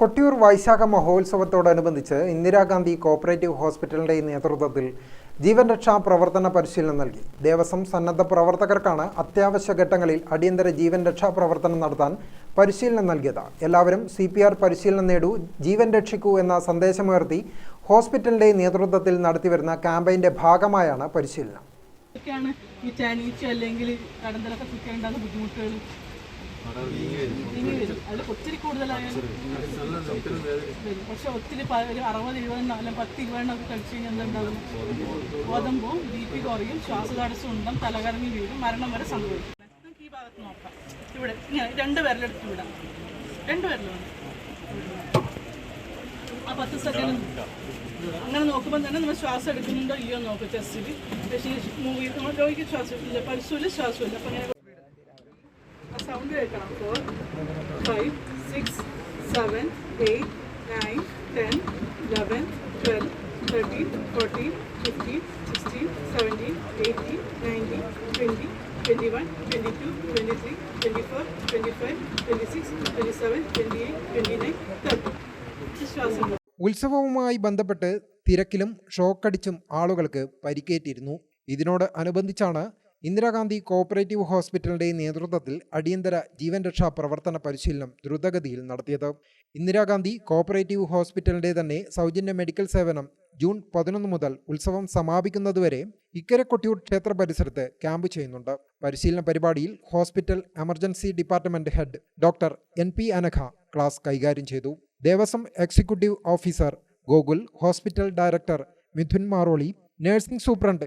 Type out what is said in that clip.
കൊട്ടിയൂർ വൈശാഖ മഹോത്സവത്തോടനുബന്ധിച്ച് Indira Gandhi cooperative ഹോസ്പിറ്റലിന്റെ നേതൃത്വത്തിൽ ജീവൻ രക്ഷാ പ്രവർത്തന പരിശീലനം നൽകി. ദേവസ്വം സന്നദ്ധ പ്രവർത്തകർക്കാണ് അത്യാവശ്യ ഘട്ടങ്ങളിൽ അടിയന്തര ജീവൻ രക്ഷാ പ്രവർത്തനം നടത്താൻ പരിശീലനം നൽകിയത്. എല്ലാവരും സി പി ആർ പരിശീലനം നേടൂ ജീവൻ രക്ഷിക്കൂ എന്ന സന്ദേശമുയർത്തി ഹോസ്പിറ്റലിന്റെ നേതൃത്വത്തിൽ നടത്തിവരുന്ന ക്യാമ്പയിന്റെ ഭാഗമായാണ് പരിശീലനം. അല്ലെങ്കിൽ ബുദ്ധിമുട്ടുകൾ പക്ഷെ ഒത്തിരി അറുപത് എഴുപതെണ്ണം അല്ലെങ്കിൽ പത്ത് ഇരുപതെണ്ണമൊക്കെ കഴിച്ചു കഴിഞ്ഞാൽ എന്തുണ്ടാകും ബോധം പോവും ബി പി കുറയും ശ്വാസതടസ്സം ഉണ്ടും തലകറങ്ങി വീഴും മരണം വരെ സംഭവിക്കും നമുക്ക് ഈ ഭാഗത്ത് നോക്കാം ഇവിടെ ഇങ്ങനെ രണ്ട് വിരലെടുത്ത് വിടാം രണ്ട് വിരലാണ് ആ പത്ത് സെക്കൻഡ് അങ്ങനെ നോക്കുമ്പോൾ തന്നെ നമ്മൾ ശ്വാസം എടുക്കുന്നുണ്ടോ ഇല്ലയോ നോക്കും ചെസ്റ്റിൽ പക്ഷേ മൂവ് നമ്മൾ രോഗിക്ക് ശ്വാസം ഇല്ല പൾസുമില്ല ശ്വാസമില്ല. അപ്പം അങ്ങനെ ആ സൗണ്ട് കേൾക്കണം. Four five six seven eight nine ten eleven twelve thirteen fourteen fifteen sixteen seventeen eighteen nineteen twenty twenty one twenty two twenty three twenty four twenty five twenty six twenty seven twenty eight twenty nine thirty വിശ്വാസം. ഉത്സവവുമായി ബന്ധപ്പെട്ട് തിരക്കിലും ഷോക്കടിച്ചും ആളുകൾക്ക് പരിക്കേറ്റിരുന്നു. ഇതിനോട് അനുബന്ധിച്ചാണ് Indira Gandhi cooperative ഹോസ്പിറ്റലിന്റെ നേതൃത്വത്തിൽ അടിയന്തര ജീവൻ രക്ഷാ പ്രവർത്തന പരിശീലനം ദ്രുതഗതിയിൽ നടത്തിയത്. ഇന്ദിരാഗാന്ധി കോഓപ്പറേറ്റീവ് ഹോസ്പിറ്റലിന്റെ തന്നെ സൗജന്യ മെഡിക്കൽ സേവനം ജൂൺ പതിനൊന്ന് മുതൽ ഉത്സവം സമാപിക്കുന്നതുവരെ ഇക്കരെ കൊട്ടിയൂർ ക്ഷേത്ര പരിസരത്ത് ക്യാമ്പ് ചെയ്യുന്നുണ്ട്. പരിശീലന പരിപാടിയിൽ hospital emergency department head doctor N P Anagha class കൈകാര്യം ചെയ്തു. Devaswom executive officer Gokul hospital director Mithun Maroli nursing superintendent